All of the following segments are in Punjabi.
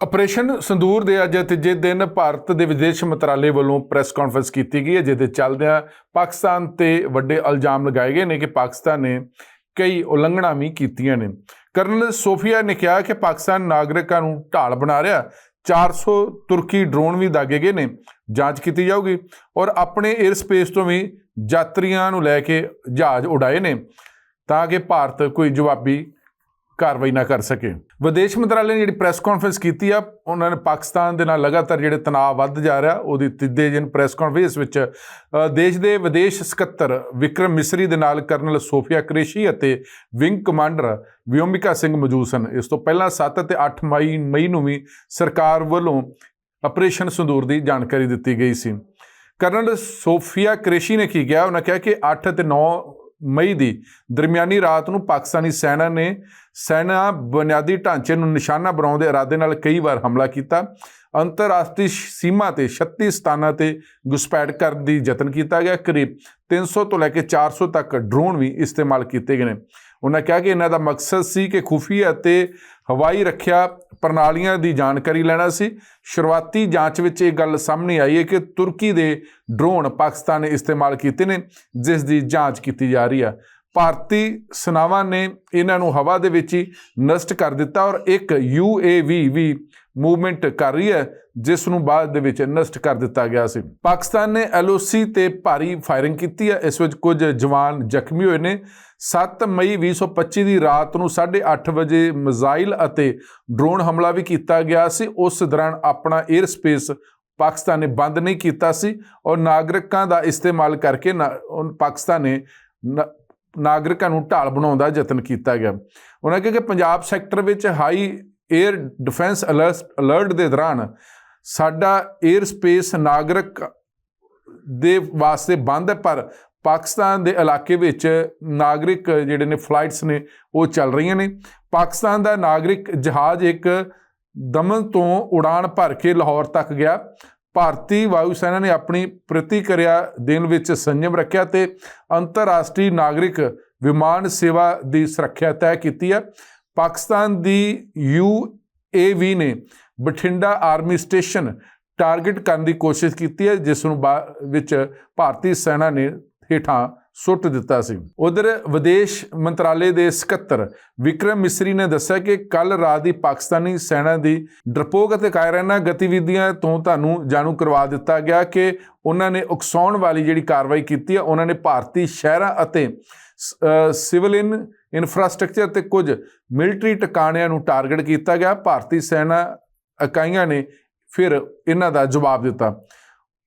ਆਪਰੇਸ਼ਨ ਸੰਦੂਰ ਦੇ ਅੱਜ ਤੀਜੇ ਦਿਨ ਭਾਰਤ ਦੇ ਵਿਦੇਸ਼ ਮੰਤਰਾਲੇ ਵੱਲੋਂ ਪ੍ਰੈਸ ਕਾਨਫਰੰਸ ਕੀਤੀ ਗਈ ਹੈ, ਜਿਹਦੇ ਚੱਲਦਿਆਂ ਪਾਕਿਸਤਾਨ ਤੇ ਵੱਡੇ ਇਲਜ਼ਾਮ ਲਗਾਏ ਗਏ ਨੇ ਕਿ ਪਾਕਿਸਤਾਨ ਨੇ ਕਈ ਉਲੰਘਣਾ ਵੀ ਕੀਤੀਆਂ ਨੇ। ਕਰਨਲ ਸੋਫੀਆ ਨੇ ਕਿਹਾ ਕਿ ਪਾਕਿਸਤਾਨ ਨਾਗਰਿਕਾਂ ਨੂੰ ਢਾਲ ਬਣਾ ਰਿਹਾ 400 ਤੁਰਕੀ ਡਰੋਨ ਵੀ ਦਾਗੇ ਗਏ ਨੇ, ਜਾਂਚ ਕੀਤੀ ਜਾਊਗੀ ਔਰ ਆਪਣੇ 에ਅਰ ਸਪੇਸ ਤੋਂ ਵੀ ਯਾਤਰੀਆਂ ਨੂੰ ਲੈ ਕੇ ਜਹਾਜ਼ ਉਡਾਏ ਨੇ ਤਾਂ ਕਿ ਭਾਰਤ ਕੋਈ ਜਵਾਬੀ ਕਾਰਵਾਈ ਨਾ ਕਰ ਸਕੇ। ਵਿਦੇਸ਼ ਮੰਤਰਾਲੇ ਨੇ ਜਿਹੜੀ ਪ੍ਰੈਸ ਕਾਨਫਰੰਸ ਕੀਤੀ ਆ, ਉਹਨਾਂ ਨੇ ਪਾਕਿਸਤਾਨ ਦੇ ਨਾਲ ਲਗਾਤਾਰ ਜਿਹੜੇ ਤਣਾਅ ਵੱਧ ਜਾ ਰਿਹਾ, ਉਹਦੀ ਤੀਜੇ ਦਿਨ ਪ੍ਰੈਸ ਕਾਨਫਰੰਸ ਵਿੱਚ ਦੇਸ਼ ਦੇ ਵਿਦੇਸ਼ ਸਕੱਤਰ ਵਿਕਰਮ ਮਿਸਰੀ ਦੇ ਨਾਲ ਕਰਨਲ ਸੋਫੀਆ ਕ੍ਰੇਸ਼ੀ ਅਤੇ ਵਿੰਗ ਕਮਾਂਡਰ ਵਿਓਮਿਕਾ ਸਿੰਘ ਮੌਜੂਦ ਸਨ। ਇਸ ਤੋਂ ਪਹਿਲਾਂ 7 ਅਤੇ 8 ਮਈ ਮਈ ਨੂੰ ਵੀ ਸਰਕਾਰ ਵੱਲੋਂ ਆਪਰੇਸ਼ਨ ਸੰਦੂਰ ਦੀ ਜਾਣਕਾਰੀ ਦਿੱਤੀ ਗਈ ਸੀ। ਕਰਨਲ ਸੋਫੀਆ ਕ੍ਰੇਸ਼ੀ ਨੇ ਕੀ ਕਿਹਾ? ਉਹਨਾਂ ਕਿਹਾ ਕਿ 8 ਅਤੇ 9 ਮਈ ਦੀ। ਦਰਮਿਆਨੀ ਰਾਤ ਨੂੰ ਪਾਕਿਸਤਾਨੀ ਸੈਨਾ ਨੇ ਸੈਨਾ ਬੁਨਿਆਦੀ ਢਾਂਚੇ ਨੂੰ ਨਿਸ਼ਾਨਾ ਬਣਾਉਣ ਦੇ ਇਰਾਦੇ ਨਾਲ ਕਈ ਵਾਰ ਹਮਲਾ ਕੀਤਾ। ਅੰਤਰਰਾਸ਼ਟਰੀ ਸੀਮਾ ਤੇ 36 ਸਥਾਨਾਂ ਤੇ ਘੁਸਪੈਠ ਕਰਨ ਦੀ ਯਤਨ ਕੀਤਾ ਗਿਆ। ਕਰੀਬ 300 ਤੋਂ ਲੈ ਕੇ 400 ਤੱਕ ਡਰੋਨ ਵੀ ਇਸਤੇਮਾਲ ਕੀਤੇ ਗਏ ਨੇ। ਉਹਨਾਂ ਕਿਹਾ ਕਿ ਇਹਨਾਂ ਦਾ ਮਕਸਦ ਸੀ ਕਿ ਖੁਫੀਆ ਅਤੇ ਹਵਾਈ ਰੱਖਿਆ ਪ੍ਰਣਾਲੀਆਂ ਦੀ ਜਾਣਕਾਰੀ ਲੈਣਾ ਸੀ। ਸ਼ੁਰੂਆਤੀ ਜਾਂਚ ਵਿੱਚ ਇਹ ਗੱਲ ਸਾਹਮਣੇ ਆਈ ਹੈ ਕਿ ਤੁਰਕੀ ਦੇ ਡਰੋਨ ਪਾਕਿਸਤਾਨ ਨੇ ਇਸਤੇਮਾਲ ਕੀਤੇ ਨੇ, ਜਿਸ ਦੀ ਜਾਂਚ ਕੀਤੀ ਜਾ ਰਹੀ ਹੈ ਭਾਰਤੀ ਸੈਨਾਵਾਂ ਨੇ ਇਹਨਾਂ ਨੂੰ ਹਵਾ ਦੇ ਵਿੱਚ ਹੀ ਨਸ਼ਟ ਕਰ ਦਿੱਤਾ ਔਰ ਇੱਕ UAV ਵੀ ਮੂਵਮੈਂਟ ਕਰ ਰਹੀ ਹੈ, ਜਿਸ ਨੂੰ ਬਾਅਦ ਦੇ ਵਿੱਚ ਨਸ਼ਟ ਕਰ ਦਿੱਤਾ ਗਿਆ ਸੀ। ਪਾਕਿਸਤਾਨ ਨੇ LOC ਤੇ ਭਾਰੀ ਫਾਇਰਿੰਗ ਕੀਤੀ ਹੈ। ਇਸ ਵਿੱਚ ਕੁਝ ਜਵਾਨ ਜ਼ਖਮੀ ਹੋਏ ਨੇ। 7 ਮਈ 2025 ਦੀ ਰਾਤ ਨੂੰ 8:30 ਵਜੇ ਮਿਜ਼ਾਈਲ ਅਤੇ ਡਰੋਨ ਹਮਲਾ ਵੀ ਕੀਤਾ ਗਿਆ ਸੀ। ਉਸ ਦੌਰਾਨ ਆਪਣਾ 에ਅਰ ਸਪੇਸ ਪਾਕਿਸਤਾਨ ਨੇ ਬੰਦ ਨਹੀਂ ਕੀਤਾ ਸੀ ਔਰ ਨਾਗਰਿਕਾਂ ਦਾ ਇਸਤੇਮਾਲ ਕਰਕੇ ਨਾ- ਉਹ ਪਾਕਿਸਤਾਨ ਨੇ ਨਾਗਰਿਕਾਂ ਨੂੰ ਢਾਲ ਬਣਾਉਣ ਦਾ ਯਤਨ ਕੀਤਾ ਗਿਆ। ਉਹਨਾਂ ਕਿਹਾ ਕਿ ਪੰਜਾਬ ਸੈਕਟਰ ਵਿੱਚ high air defence alert alert ਦੇ ਦੌਰਾਨ ਸਾਡਾ 에ਅਰ ਸਪੇਸ ਨਾਗਰਿਕ ਦੇ ਵਾਸਤੇ ਬੰਦ ਹੈ, ਪਰ ਪਾਕਿਸਤਾਨ ਦੇ ਇਲਾਕੇ ਵਿੱਚ ਨਾਗਰਿਕ ਜਿਹੜੇ ਨੇ ਫਲਾਈਟਸ ਨੇ, ਉਹ ਚੱਲ ਰਹੀਆਂ ਨੇ। ਪਾਕਿਸਤਾਨ ਦਾ ਨਾਗਰਿਕ ਜਹਾਜ਼ ਇੱਕ ਦਮਨ ਤੋਂ ਉਡਾਨ ਭਰ ਕੇ ਲਾਹੌਰ ਤੱਕ ਗਿਆ। ਭਾਰਤੀ ਵਾਯੂ ਸੈਨਾ ਨੇ ਆਪਣੀ ਪ੍ਰਤੀਕਿਰਿਆ ਦੇਣ ਵਿੱਚ ਸੰਯਮ ਰੱਖਿਆ ਤੇ ਅੰਤਰਰਾਸ਼ਟਰੀ ਨਾਗਰਿਕ ਵਿਮਾਨ ਸੇਵਾ ਦੀ ਸੁਰੱਖਿਆ ਤੈਅ ਕੀਤੀ ਹੈ। ਪਾਕਿਸਤਾਨ ਦੀ ਯੂ ਯੂਏਵੀ ਨੇ ਬਠਿੰਡਾ ਆਰਮੀ ਸਟੇਸ਼ਨ ਟਾਰਗੇਟ ਕਰਨ ਦੀ ਕੋਸ਼ਿਸ਼ ਕੀਤੀ ਹੈ, ਜਿਸ ਨੂੰ ਬਾਅਦ ਵਿੱਚ ਭਾਰਤੀ ਸੈਨਾ ਨੇ ਹੇਠਾਂ ਸੁੱਟ ਦਿੱਤਾ ਸੀ। ਉਧਰ ਵਿਦੇਸ਼ ਮੰਤਰਾਲੇ ਦੇ ਸਕੱਤਰ ਵਿਕਰਮ ਮਿਸਰੀ ਨੇ ਦੱਸਿਆ ਕਿ ਕੱਲ ਰਾਤ ਦੀ ਪਾਕਿਸਤਾਨੀ ਸੈਨਾ ਦੀ ਡਰਪੋਕ ਅਤੇ ਕਾਇਰਾਨਾ ਗਤੀਵਿਧੀਆਂ ਤੋਂ ਤੁਹਾਨੂੰ ਜਾਣੂ ਕਰਵਾ ਦਿੱਤਾ ਗਿਆ ਕਿ ਉਹਨਾਂ ਨੇ ਉਕਸਾਉਣ ਵਾਲੀ ਜਿਹੜੀ ਕਾਰਵਾਈ ਕੀਤੀ ਹੈ, ਉਹਨਾਂ ਨੇ ਭਾਰਤੀ ਸ਼ਹਿਰਾਂ ਅਤੇ ਸਿਵਲ ਇਨ, ਇਨਫਰਾਸਟ੍ਰਕਚਰ ਤੇ ਕੁਝ ਮਿਲਟਰੀ ਟਿਕਾਣਿਆਂ ਨੂੰ ਟਾਰਗੇਟ ਕੀਤਾ ਗਿਆ। ਭਾਰਤੀ ਸੈਨਾ ਇਕਾਈਆਂ ਨੇ ਫਿਰ ਇਹਨਾਂ ਦਾ ਜਵਾਬ ਦਿੱਤਾ।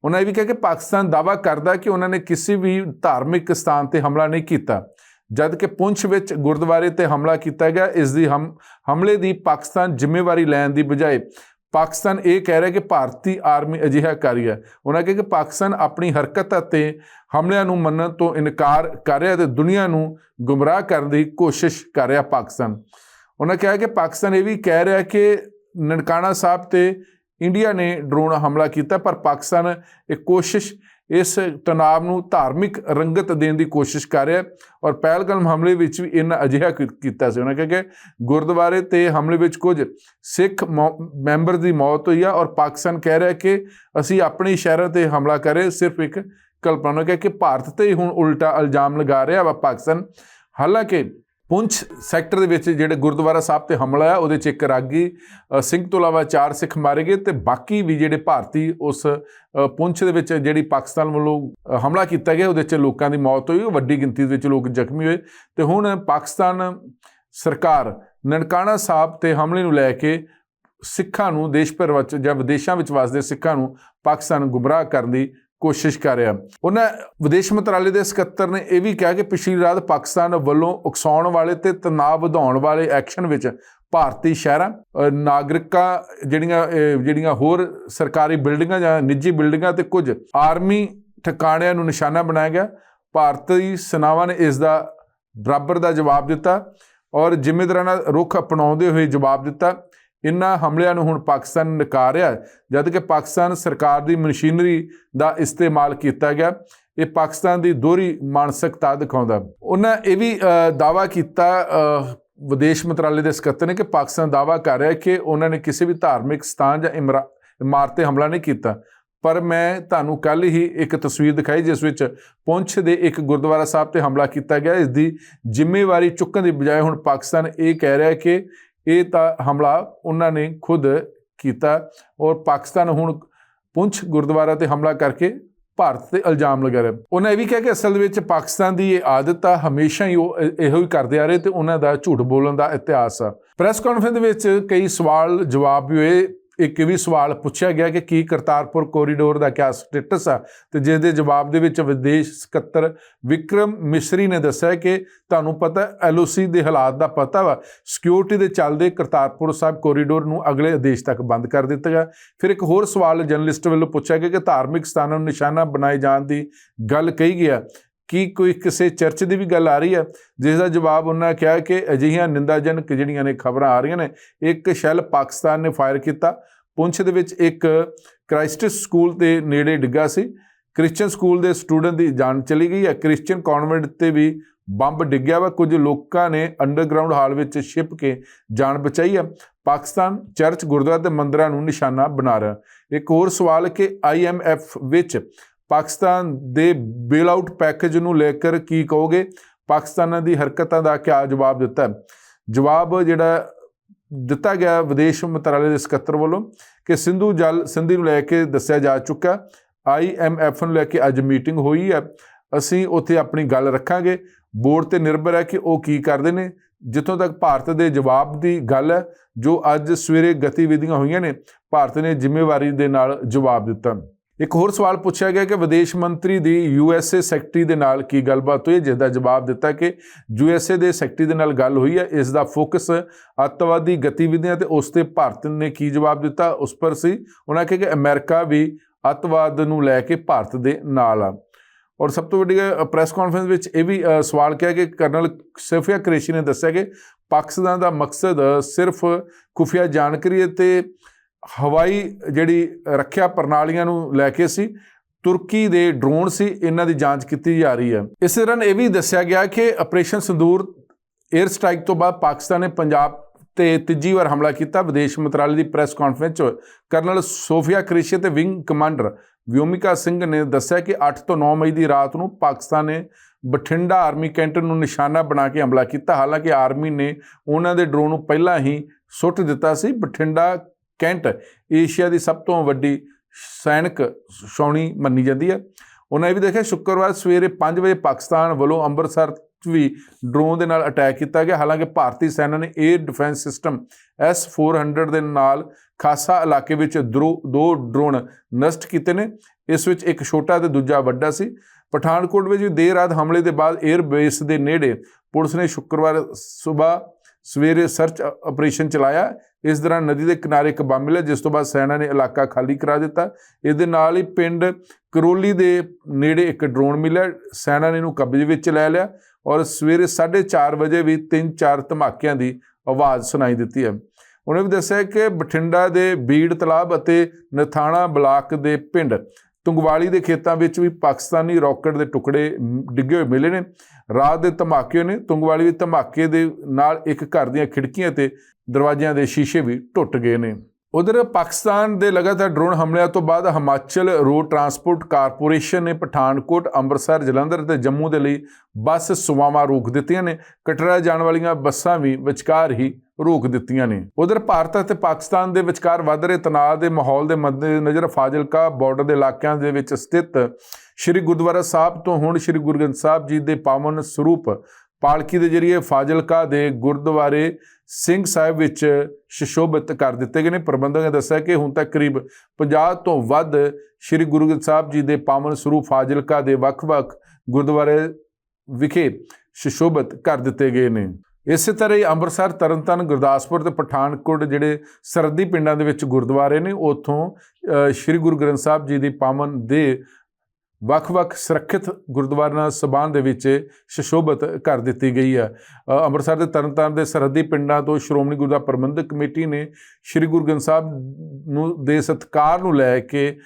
ਉਹਨਾਂ ਇਹ ਵੀ ਕਿਹਾ ਕਿ ਪਾਕਿਸਤਾਨ ਦਾਵਾ ਕਰਦਾ ਕਿ ਉਹਨਾਂ ਨੇ ਕਿਸੇ ਵੀ ਧਾਰਮਿਕ ਸਥਾਨ ਤੇ ਹਮਲਾ ਨਹੀਂ ਕੀਤਾ। ਜਦ ਕਿ ਪੁੰਛ ਵਿੱਚ ਗੁਰਦੁਆਰੇ ਤੇ ਹਮਲਾ ਕੀਤਾ ਗਿਆ, ਇਸ ਦੀ ਹਮ, ਹਮਲੇ ਦੀ ਪਾਕਿਸਤਾਨ ਜ਼ਿੰਮੇਵਾਰੀ ਲੈਣ ਦੀ ਬਜਾਏ ਪਾਕਿਸਤਾਨ ਇਹ ਕਹਿ ਰਿਹਾ ਕਿ ਭਾਰਤੀ ਆਰਮੀ ਅਜਿਹਾ ਕਰ ਰਹੀ ਹੈ। ਉਹਨਾਂ ਕਿਹਾ ਕਿ ਪਾਕਿਸਤਾਨ ਆਪਣੀ ਹਰਕਤ ਅਤੇ ਹਮਲਿਆਂ ਨੂੰ ਮੰਨਣ ਤੋਂ ਇਨਕਾਰ ਕਰ ਰਿਹਾ ਤੇ ਦੁਨੀਆ ਨੂੰ ਗੁੰਮਰਾਹ ਕਰਨ ਦੀ ਕੋਸ਼ਿਸ਼ ਕਰ ਰਿਹਾ ਪਾਕਿਸਤਾਨ। ਉਹਨਾਂ ਕਿਹਾ ਕਿ ਪਾਕਿਸਤਾਨ ਇਹ ਵੀ ਕਹਿ ਰਿਹਾ ਕਿ ਨਨਕਾਣਾ ਸਾਹਿਬ ਤੇ ਇੰਡੀਆ ਨੇ ਡਰੋਨ ਹਮਲਾ ਕੀਤਾ, ਪਰ ਪਾਕਿਸਤਾਨ ਇਹ ਕੋਸ਼ਿਸ਼ ਇਸ ਤਣਾਅ ਨੂੰ ਧਾਰਮਿਕ ਰੰਗਤ ਦੇਣ ਦੀ ਕੋਸ਼ਿਸ਼ ਕਰ ਰਿਹਾ ਔਰ ਪਹਿਲਗਾਮ ਹਮਲੇ ਵਿੱਚ ਵੀ ਇਹਨਾਂ ਅਜਿਹਾ ਕੀ- ਕੀਤਾ ਸੀ। ਉਹਨਾਂ ਕਿਹਾ ਕਿ ਗੁਰਦੁਆਰੇ ਤੇ ਹਮਲੇ ਵਿੱਚ ਕੁਝ ਸਿੱਖ ਮੌ- ਮੈਂਬਰ ਦੀ ਮੌਤ ਹੋਈ ਆ ਔਰ ਪਾਕਿਸਤਾਨ ਕਹਿ ਰਿਹਾ ਕਿ ਅਸੀਂ ਆਪਣੇ ਸ਼ਹਿਰਾਂ ਤੇ ਹਮਲਾ ਕਰੇ ਸਿਰਫ ਇੱਕ ਕਲਪਨਾ ਕਿਹਾ ਕਿ ਭਾਰਤ ਤੇ ਹੀ ਹੁਣ ਉਲਟਾ ਇਲਜ਼ਾਮ ਲਗਾ ਰਿਹਾ ਵਾ ਪਾਕਿਸਤਾਨ। ਹਾਲਾਂਕਿ ਪੁੰਛ ਸੈਕਟਰ ਦੇ ਵਿੱਚ ਜਿਹੜੇ ਗੁਰਦੁਆਰਾ ਸਾਹਿਬ ਤੇ ਹਮਲਾ ਆ ਉਹਦੇ ਚ ਇੱਕ ਰਾਗੀ ਸਿੰਘ ਤੋਂ ਇਲਾਵਾ ਚਾਰ ਸਿੱਖ ਮਾਰੇ ਗਏ ਤੇ ਬਾਕੀ ਵੀ ਜਿਹੜੇ ਭਾਰਤੀ ਉਸ ਪੁੰਛ ਦੇ ਵਿੱਚ ਜਿਹੜੀ ਪਾਕਿਸਤਾਨ ਵੱਲੋਂ ਹਮਲਾ ਕੀਤਾ ਗਿਆ, ਉਹਦੇ ਚ ਲੋਕਾਂ ਦੀ ਮੌਤ ਹੋਈ, ਉਹ ਵੱਡੀ ਗਿਣਤੀ ਦੇ ਵਿੱਚ ਲੋਕ ਜ਼ਖਮੀ ਹੋਏ। ਤੇ ਹੁਣ ਪਾਕਿਸਤਾਨ ਸਰਕਾਰ ਨਨਕਾਣਾ ਸਾਹਿਬ ਤੇ ਹਮਲੇ ਨੂੰ ਲੈ ਕੇ ਸਿੱਖਾਂ ਨੂੰ, ਦੇਸ਼ ਭਰ ਵਿੱਚ ਜਾਂ ਵਿਦੇਸ਼ਾਂ ਵਿੱਚ ਵਸਦੇ ਸਿੱਖਾਂ ਨੂੰ ਪਾਕਿਸਤਾਨ ਗੁੰਮਰਾਹ ਕਰਨ ਦੀ ਕੋਸ਼ਿਸ਼ ਕਰ ਰਿਹਾ। ਉਹਨਾਂ ਵਿਦੇਸ਼ ਮੰਤਰਾਲੇ ਦੇ ਸਕੱਤਰ ਨੇ ਇਹ ਵੀ ਕਿਹਾ ਕਿ ਪਿਛਲੀ ਰਾਤ ਪਾਕਿਸਤਾਨ ਵੱਲੋਂ ਉਕਸਾਉਣ ਵਾਲੇ ਤੇ ਤਣਾਅ ਵਧਾਉਣ ਵਾਲੇ ਐਕਸ਼ਨ ਵਿੱਚ ਭਾਰਤੀ ਸ਼ਹਿਰਾਂ ਨਾਗਰਿਕਾਂ ਜਿਹੜੀਆਂ ਜਿਹੜੀਆਂ ਹੋਰ ਸਰਕਾਰੀ ਬਿਲਡਿੰਗਾਂ ਜਾਂ ਨਿੱਜੀ ਬਿਲਡਿੰਗਾਂ ਤੇ ਕੁਝ ਆਰਮੀ ਠਿਕਾਣਿਆਂ ਨੂੰ ਨਿਸ਼ਾਨਾ ਬਣਾਇਆ ਗਿਆ। ਭਾਰਤੀ ਸੈਨਾਵਾਂ ਨੇ ਇਸ ਦਾ ਬਰਾਬਰ ਦਾ ਜਵਾਬ ਦਿੱਤਾ ਔਰ ਜ਼ਿੰਮੇਦਾਰਾਨਾ ਰੁਖ ਅਪਣਾਉਂਦੇ ਹੋਏ ਜਵਾਬ ਦਿੱਤਾ। ਇਨ੍ਹਾਂ ਹਮਲਿਆਂ ਨੂੰ ਹੁਣ ਪਾਕਿਸਤਾਨ ਨਕਾਰ ਰਿਹਾ ਹੈ, ਜਦ ਕਿ ਪਾਕਿਸਤਾਨ ਸਰਕਾਰ ਦੀ ਮਸ਼ੀਨਰੀ ਦਾ ਇਸਤੇਮਾਲ ਕੀਤਾ ਗਿਆ ਇਹ ਪਾਕਿਸਤਾਨ ਦੀ ਦੋਹਰੀ ਮਾਨਸਿਕਤਾ ਦਿਖਾਉਂਦਾ ਉਹਨਾਂ ਇਹ ਵੀ ਅ, ਦਾਅਵਾ ਕੀਤਾ ਵਿਦੇਸ਼ ਮੰਤਰਾਲੇ ਦੇ ਸਕੱਤਰ ਨੇ ਕਿ ਪਾਕਿਸਤਾਨ ਦਾਅਵਾ ਕਰ ਰਿਹਾ ਹੈ ਕਿ ਉਹਨਾਂ ਨੇ ਕਿਸੇ ਵੀ ਧਾਰਮਿਕ ਸਥਾਨ ਜਾਂ ਇਮਰਾ- ਇਮਾਰਤ ਤੇ ਹਮਲਾ ਨਹੀਂ ਕੀਤਾ। ਪਰ ਮੈਂ ਤੁਹਾਨੂੰ ਕੱਲ ਹੀ ਇੱਕ ਤਸਵੀਰ ਦਿਖਾਈ ਜਿਸ ਵਿੱਚ ਪੁੰਛ ਦੇ ਇੱਕ ਗੁਰਦੁਆਰਾ ਸਾਹਿਬ ਤੇ ਹਮਲਾ ਕੀਤਾ ਗਿਆ। ਇਸ ਦੀ ਜ਼ਿੰਮੇਵਾਰੀ ਚੁੱਕਣ ਦੀ ਬਜਾਏ ਹੁਣ ਪਾਕਿਸਤਾਨ ਇਹ ਕਹਿ ਰਿਹਾ ਹੈ ਕਿ ਇਹ ਤਾਂ ਹਮਲਾ ਉਹਨਾਂ ਨੇ ਖੁਦ ਕੀਤਾ ਔਰ ਪਾਕਿਸਤਾਨ ਹੁਣ ਪੁੰਛ ਗੁਰਦੁਆਰਾ ਤੇ ਹਮਲਾ ਕਰਕੇ ਭਾਰਤ ਤੇ ਇਲਜ਼ਾਮ ਲਗਾ ਰਿਹਾ। ਉਹਨਾਂ ਇਹ ਵੀ ਕਿਹਾ ਕਿ ਅਸਲ ਵਿੱਚ ਪਾਕਿਸਤਾਨ ਦੀ ਇਹ ਆਦਤ ਆ ਹਮੇਸ਼ਾ ਹੀ ਉਹ ਇਹੋ ਹੀ ਕਰਦੇ ਆ ਰਹੇ ਤੇ ਉਹਨਾਂ ਦਾ ਝੂਠ ਬੋਲਣ ਦਾ ਇਤਿਹਾਸ ਆ। ਪ੍ਰੈਸ ਕਾਨਫਰੰਸ ਦੇ ਵਿੱਚ ਕਈ ਸਵਾਲ ਜਵਾਬ ਵੀ ਹੋਏ। ਇੱਕ ਇਹ ਵੀ ਸਵਾਲ ਪੁੱਛਿਆ ਗਿਆ ਕਿ ਕੀ ਕਰਤਾਰਪੁਰ ਕੋਰੀਡੋਰ ਦਾ ਕਿਆ ਸਟੇਟਸ ਆ? ਤੇ ਜਿਸ ਦੇ ਜਵਾਬ ਦੇ ਵਿੱਚ ਵਿਦੇਸ਼ ਸਕੱਤਰ ਵਿਕਰਮ ਮਿਸਰੀ ਨੇ ਦੱਸਿਆ ਕਿ ਤੁਹਾਨੂੰ ਪਤਾ ਐਲਓਸੀ ਦੇ ਹਾਲਾਤ ਦਾ ਪਤਾ ਵਾ ਸਿਕਿਉਰਿਟੀ ਦੇ ਚੱਲਦੇ ਕਰਤਾਰਪੁਰ ਸਾਹਿਬ ਕੋਰੀਡੋਰ ਨੂੰ ਅਗਲੇ ਆਦੇਸ਼ ਤੱਕ ਬੰਦ ਕਰ ਦਿੱਤਾ ਗਿਆ। ਫਿਰ ਇੱਕ ਹੋਰ ਸਵਾਲ ਜਰਨਲਿਸਟ ਵੱਲੋਂ ਪੁੱਛਿਆ ਗਿਆ ਕਿ ਧਾਰਮਿਕ ਸਥਾਨਾਂ ਨੂੰ ਨਿਸ਼ਾਨਾ ਬਣਾਏ ਜਾਣ ਦੀ ਗੱਲ ਕਹੀ ਗਿਆ ਕੀ ਕੋਈ ਕਿਸੇ ਚਰਚ ਦੀ ਵੀ ਗੱਲ ਆ ਰਹੀ ਹੈ ਜਿਸ ਦਾ ਜਵਾਬ ਉਹਨਾਂ ਕਿਹਾ ਕਿ ਅਜਿਹੀਆਂ ਨਿੰਦਾਜਨਕ ਜਿਹੜੀਆਂ ਨੇ ਖਬਰਾਂ ਆ ਰਹੀਆਂ ਨੇ, ਇੱਕ ਸ਼ੈਲ ਪਾਕਿਸਤਾਨ ਨੇ ਫਾਇਰ ਕੀਤਾ। ਪੁੰਛ ਦੇ ਵਿੱਚ ਇੱਕ ਕ੍ਰਾਈਸਟਸ ਸਕੂਲ ਦੇ ਨੇੜੇ ਡਿੱਗਾ ਸੀ। ਕ੍ਰਿਸਚੀਅਨ ਸਕੂਲ ਦੇ ਸਟੂਡੈਂਟ ਦੀ ਜਾਨ ਚਲੀ ਗਈ ਹੈ ਕ੍ਰਿਸਚੀਅਨ ਕਨਵੈਂਟ ਤੇ ਵੀ ਬੰਬ ਡਿੱਗਿਆ ਵਾ। ਕੁਝ ਲੋਕਾਂ ਨੇ ਅੰਡਰਗਰਾਉਂਡ ਹਾਲ ਵਿੱਚ ਛਿਪ ਕੇ ਜਾਨ ਬਚਾਈ ਹੈ ਪਾਕਿਸਤਾਨ ਚਰਚ ਗੁਰਦੁਆਰਾ ਤੇ ਮੰਦਰਾਂ ਨੂੰ ਨਿਸ਼ਾਨਾ ਬਣਾ ਰਿਹਾ। ਇੱਕ ਹੋਰ ਸਵਾਲ ਕਿ ਆਈਐਮਐਫ ਵਿੱਚ ਪਾਕਿਸਤਾਨ ਦੇ ਬੇਲ ਆਊਟ ਪੈਕੇਜ ਨੂੰ ਲੈ ਕੇ ਕੀ ਕਹੋਗੇ? ਪਾਕਿਸਤਾਨਾਂ ਦੀ ਹਰਕਤਾਂ ਦਾ ਕਿਆ ਜਵਾਬ ਦਿੱਤਾ? ਜਵਾਬ ਜਿਹੜਾ ਦਿੱਤਾ ਗਿਆ ਵਿਦੇਸ਼ ਮੰਤਰਾਲੇ ਦੇ ਸਕੱਤਰ ਵੱਲੋਂ ਕਿ ਸਿੰਧੂ ਜਲ ਸੰਧੀ ਨੂੰ ਲੈ ਕੇ ਦੱਸਿਆ ਜਾ ਚੁੱਕਾ। ਆਈਐਮਐਫ ਨੂੰ ਲੈ ਕੇ ਅੱਜ ਮੀਟਿੰਗ ਹੋਈ ਹੈ। ਅਸੀਂ ਉੱਥੇ ਆਪਣੀ ਗੱਲ ਰੱਖਾਂਗੇ। ਬੋਰਡ ਤੇ ਨਿਰਭਰ ਹੈ ਕਿ ਉਹ ਕੀ ਕਰਦੇ ਨੇ। ਜਿੱਥੋਂ ਤੱਕ ਭਾਰਤ ਦੇ ਜਵਾਬ ਦੀ ਗੱਲ ਹੈ, ਜੋ ਅੱਜ ਸਵੇਰੇ ਗਤੀਵਿਧੀਆਂ ਹੋਈਆਂ ਨੇ, ਭਾਰਤ ਨੇ ਜ਼ਿੰਮੇਵਾਰੀ ਦੇ ਨਾਲ ਜਵਾਬ ਦਿੱਤਾ। ਇੱਕ ਹੋਰ ਸਵਾਲ ਪੁੱਛਿਆ ਗਿਆ ਕਿ ਵਿਦੇਸ਼ ਮੰਤਰੀ ਦੀ ਯੂਐਸਏ ਸੈਕਟਰੀ ਦੇ ਨਾਲ ਕੀ ਗੱਲਬਾਤ ਹੋਈ ਹੈ, ਜਿਸ ਦਾ ਜਵਾਬ ਦਿੱਤਾ ਕਿ ਯੂਐਸਏ ਦੇ ਸੈਕਟਰੀ ਦੇ ਨਾਲ ਗੱਲ ਹੋਈ ਹੈ ਇਸ ਦਾ ਫੋਕਸ ਅੱਤਵਾਦੀ ਗਤੀਵਿਧੀਆਂ ਤੇ ਉਸ ਤੇ ਭਾਰਤ ਨੇ ਕੀ ਜਵਾਬ ਦਿੱਤਾ ਉਸ ਪਰ ਸੀ। ਉਹਨਾਂ ਕਿਹਾ ਕਿ ਅਮਰੀਕਾ ਵੀ ਅੱਤਵਾਦ ਨੂੰ ਲੈ ਕੇ ਭਾਰਤ ਦੇ ਨਾਲ ਆ। ਔਰ ਸਭ ਤੋਂ ਵੱਡੀ ਪ੍ਰੈਸ ਕਾਨਫਰੰਸ ਵਿੱਚ ਇਹ ਵੀ ਸਵਾਲ ਕਿਹਾ ਕਿ ਕਰਨਲ ਸਫੀਆ ਕੁਰੈਸ਼ੀ ਨੇ ਦੱਸਿਆ ਕਿ ਪਾਕਿਸਤਾਨ ਦਾ ਮਕਸਦ ਸਿਰਫ ਖੁਫੀਆ ਜਾਣਕਾਰੀ ਅਤੇ ਹਵਾਈ ਜਿਹੜੀ ਰੱਖਿਆ ਪ੍ਰਣਾਲੀਆਂ ਨੂੰ ਲੈ ਕੇ ਸੀ, ਤੁਰਕੀ ਦੇ ਡਰੋਨ ਸੀ, ਇਹਨਾਂ ਦੀ ਜਾਂਚ ਕੀਤੀ ਜਾ ਰਹੀ ਹੈ। ਇਸੇ ਦੌਰਾਨ ਇਹ ਵੀ ਦੱਸਿਆ ਗਿਆ ਕਿ ਆਪਰੇਸ਼ਨ ਸੰਦੂਰ 에ਅਰ ਸਟ੍ਰਾਈਕ ਤੋਂ ਬਾਅਦ ਪਾਕਿਸਤਾਨ ਨੇ ਪੰਜਾਬ ਤੇ ਤੀਜੀ ਵਾਰ ਹਮਲਾ ਕੀਤਾ। ਵਿਦੇਸ਼ ਮੰਤਰਾਲੇ ਦੀ ਪ੍ਰੈਸ ਕਾਨਫਰੰਸ 'ਚ ਕਰਨਲ ਸੋਫੀਆ ਕ੍ਰਿਸ਼ੇ ਤੇ ਵਿੰਗ ਕਮਾਂਡਰ ਵਿਓਮਿਕਾ ਸਿੰਘ ਨੇ ਦੱਸਿਆ ਕਿ 8 ਤੋਂ 9 ਮਈ ਦੀ ਰਾਤ ਨੂੰ ਪਾਕਿਸਤਾਨ ਨੇ ਬਠਿੰਡਾ ਆਰਮੀ ਕੈਂਟ ਨੂੰ ਨਿਸ਼ਾਨਾ ਬਣਾ ਕੇ ਹਮਲਾ ਕੀਤਾ। ਹਾਲਾਂਕਿ ਆਰਮੀ ਨੇ ਉਹਨਾਂ ਦੇ ਡਰੋਨ ਨੂੰ ਪਹਿਲਾਂ ਹੀ ਸੁੱਟ ਦਿੱਤਾ ਸੀ। ਬਠਿੰਡਾ ਕੈਂਟ ਏਸ਼ੀਆ ਦੀ ਸਭ ਤੋਂ ਵੱਡੀ ਸੈਨਿਕ ਛਾਉਣੀ ਮੰਨੀ ਜਾਂਦੀ ਹੈ। ਉਹਨਾਂ ਇਹ ਵੀ ਦੇਖਿਆ, ਸ਼ੁੱਕਰਵਾਰ ਸਵੇਰੇ 5 ਵਜੇ ਪਾਕਿਸਤਾਨ ਵੱਲੋਂ ਅੰਮ੍ਰਿਤਸਰ 'ਚ ਵੀ ਡਰੋਨ ਦੇ ਨਾਲ ਅਟੈਕ ਕੀਤਾ ਗਿਆ। ਹਾਲਾਂਕਿ ਭਾਰਤੀ ਸੈਨਾ ਨੇ 에ਅਰ ਡਿਫੈਂਸ ਸਿਸਟਮ S400 ਦੇ ਨਾਲ ਖਾਸਾ ਇਲਾਕੇ ਵਿੱਚ ਦਰੋ- ਦੋ ਡਰੋਨ ਨਸ਼ਟ ਕੀਤੇ ਨੇ। ਇਸ ਵਿੱਚ ਇੱਕ ਛੋਟਾ ਤੇ ਦੂਜਾ ਵੱਡਾ ਸੀ। ਪਠਾਨਕੋਟ ਵਿੱਚ ਵੀ ਦੇਰ ਰਾਤ ਹਮਲੇ ਦੇ ਬਾਅਦ 에ਅਰ ਬੇਸ ਦੇ ਨੇੜੇ ਪੁਲਿਸ ਨੇ ਸ਼ੁੱਕਰਵਾਰ ਸਵੇਰ ਸਵੇਰੇ ਸਰਚ ਆਪਰੇਸ਼ਨ ਚਲਾਇਆ। ਇਸ ਦੌਰਾਨ ਨਦੀ ਦੇ ਕਿਨਾਰੇ ਇੱਕ ਬੰਬ ਮਿਲਿਆ, ਜਿਸ ਤੋਂ ਬਾਅਦ ਸੈਨਾ ਨੇ ਇਲਾਕਾ ਖਾਲੀ ਕਰਾ ਦਿੱਤਾ। ਇਹਦੇ ਨਾਲ ਹੀ ਪਿੰਡ ਕਰੋਲੀ ਦੇ ਨੇੜੇ ਇੱਕ ਡਰੋਨ ਮਿਲਿਆ। ਸੈਨਾ ਨੇ ਇਹਨੂੰ ਕਬਜ਼ੇ ਵਿੱਚ ਲੈ ਲਿਆ ਔਰ ਸਵੇਰੇ 4:30 ਵਜੇ ਵੀ ਤਿੰਨ ਚਾਰ ਧਮਾਕਿਆਂ ਦੀ ਆਵਾਜ਼ ਸੁਣਾਈ ਦਿੱਤੀ ਹੈ। ਉਹਨੇ ਵੀ ਦੱਸਿਆ ਕਿ ਬਠਿੰਡਾ ਦੇ ਬੀੜ ਤਲਾਬ ਅਤੇ ਨਥਾਣਾ ਬਲਾਕ ਦੇ ਪਿੰਡ ਤੁੰਗਵਾਲੀ ਦੇ ਖੇਤਾਂ ਵਿੱਚ ਵੀ ਪਾਕਿਸਤਾਨੀ ਰੌਕਟ ਦੇ ਟੁਕੜੇ ਡਿੱਗੇ ਹੋਏ ਮਿਲੇ ਨੇ। ਰਾਤ ਦੇ ਧਮਾਕੇ ਨੇ, ਤੁੰਗਵਾਲੀ ਦੇ ਧਮਾਕੇ ਦੇ ਨਾਲ ਇੱਕ ਘਰ ਦੀਆਂ ਖਿੜਕੀਆਂ ਤੇ ਦਰਵਾਜ਼ਿਆਂ ਦੇ ਸ਼ੀਸ਼ੇ ਵੀ ਟੁੱਟ ਗਏ ਨੇ। ਉਧਰ ਪਾਕਿਸਤਾਨ ਦੇ ਲਗਾਤਾਰ ਡਰੋਨ ਹਮਲਿਆਂ ਤੋਂ ਬਾਅਦ ਹਿਮਾਚਲ ਰੋਡ ਟਰਾਂਸਪੋਰਟ ਕਾਰਪੋਰੇਸ਼ਨ ਨੇ ਪਠਾਨਕੋਟ, ਅੰਮ੍ਰਿਤਸਰ, ਜਲੰਧਰ ਤੇ ਜੰਮੂ ਦੇ ਲਈ ਬੱਸ ਸੇਵਾਵਾਂ ਰੋਕ ਦਿੱਤੀਆਂ ਨੇ। ਕਟੜਾ ਜਾਣ ਵਾਲੀਆਂ ਬੱਸਾਂ ਵੀ ਵਿਚਕਾਰ ਹੀ ਰੋਕ ਦਿੱਤੀਆਂ ਨੇ। ਉਧਰ ਭਾਰਤ ਅਤੇ ਪਾਕਿਸਤਾਨ ਦੇ ਵਿਚਕਾਰ ਵੱਧ ਰਹੇ ਤਣਾਅ ਦੇ ਮਾਹੌਲ ਦੇ ਮੱਦੇਨਜ਼ਰ ਫਾਜ਼ਿਲਕਾ ਬਾਰਡਰ ਦੇ ਇਲਾਕਿਆਂ ਦੇ ਵਿੱਚ ਸਥਿਤ ਸ੍ਰੀ ਗੁਰਦੁਆਰਾ ਸਾਹਿਬ ਤੋਂ ਹੁਣ ਸ੍ਰੀ ਗੁਰੂ ਗ੍ਰੰਥ ਸਾਹਿਬ ਜੀ ਦੇ ਪਾਵਨ ਸਰੂਪ ਪਾਲਕੀ ਦੇ ਜਰੀਏ ਫਾਜ਼ਿਲਕਾ ਦੇ ਗੁਰਦੁਆਰੇ ਸਿੰਘ ਸਾਹਿਬ ਵਿੱਚ ਸ਼ਿਸ਼ੋਭਿਤ ਕਰ ਦਿੱਤੇ ਗਏ ਨੇ। ਪ੍ਰਬੰਧਕ ਨੇ ਦੱਸਿਆ ਕਿ ਹੁਣ ਤੱਕ ਕਰੀਬ 50 ਤੋਂ ਵੱਧ ਸ੍ਰੀ ਗੁਰੂ ਗ੍ਰੰਥ ਸਾਹਿਬ ਜੀ ਦੇ ਪਾਵਨ ਸਰੂਪ ਫਾਜ਼ਿਲਕਾ ਦੇ ਵੱਖ-ਵੱਖ ਗੁਰਦੁਆਰੇ ਵਿਖੇ ਸ਼ਿਸ਼ੋਭਿਤ ਕਰ ਦਿੱਤੇ ਗਏ ਨੇ। ਇਸੇ ਤਰ੍ਹਾਂ ਹੀ ਅੰਮ੍ਰਿਤਸਰ, ਤਰਨਤਾਰਨ, ਗੁਰਦਾਸਪੁਰ ਤੇ ਪਠਾਨਕੋਟ ਜਿਹੜੇ ਸਰਦੀ ਪਿੰਡਾਂ ਦੇ ਵਿੱਚ ਗੁਰਦੁਆਰੇ ਨੇ, ਉਥੋਂ ਸ੍ਰੀ ਗੁਰੂ ਗ੍ਰੰਥ ਸਾਹਿਬ ਜੀ ਦੀ ਪਾਵਨ ਦੇ ਵੱਖ-ਵੱਖ ਸੁਰੱਖਿਅਤ ਗੁਰਦੁਆਰਿਆਂ ਸਭਾਨ ਦੇ ਵਿੱਚ ਸ਼ਿਸ਼ੋਭਿਤ ਕਰ ਦਿੱਤੀ ਗਈ ਹੈ। ਅੰਮ੍ਰਿਤਸਰ ਦੇ ਤਰਨਤਾਰਨ ਦੇ ਸਰਹੱਦੀ ਪਿੰਡਾਂ ਤੋਂ ਸ਼੍ਰੋਮਣੀ ਗੁਰਦੁਆਰਾ ਪ੍ਰਬੰਧਕ ਕਮੇਟੀ ਨੇ ਸ੍ਰੀ ਗੁਰੂ ਗ੍ਰੰਥ ਸਾਹਿਬ ਨੂੰ ਦੇ ਸਤਕਾਰ ਨੂੰ ਲੈ ਕੇ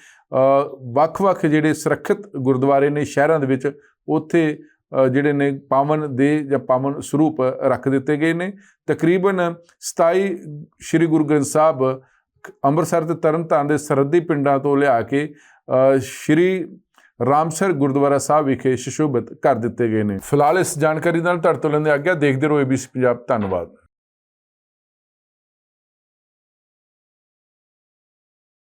ਵੱਖ-ਵੱਖ ਜਿਹੜੇ ਸੁਰੱਖਿਅਤ ਗੁਰਦੁਆਰੇ ਨੇ ਸ਼ਹਿਰਾਂ ਦੇ ਵਿੱਚ, ਉੱਥੇ ਜਿਹੜੇ ਨੇ ਪਾਵਨ ਦੇ ਜਾਂ ਪਾਵਨ ਸਰੂਪ ਰੱਖ ਦਿੱਤੇ ਗਏ ਨੇ। ਤਕਰੀਬਨ 27 ਸ੍ਰੀ ਗੁਰੂ ਗ੍ਰੰਥ ਸਾਹਿਬ ਅੰਮ੍ਰਿਤਸਰ ਤੇ ਤਰਨਤਾਰਨ ਦੇ ਸਰਹੱਦੀ ਪਿੰਡਾਂ ਤੋਂ ਲਿਆ ਕੇ ਸ੍ਰੀ ਰਾਮਸਰ ਗੁਰਦੁਆਰਾ ਸਾਹਿਬ ਵਿਖੇ ਸੁਸ਼ੋਭਿਤ ਕਰ ਦਿੱਤੇ ਗਏ ਨੇ। ਫਿਲਹਾਲ ਇਸ ਜਾਣਕਾਰੀ ਨਾਲ ਤੁਹਾਡੇ ਤੋਂ ਲੈਂਦੇ ਆਗਿਆ। ਦੇਖਦੇ ਰਹੋ ABC ਪੰਜਾਬ। ਧੰਨਵਾਦ।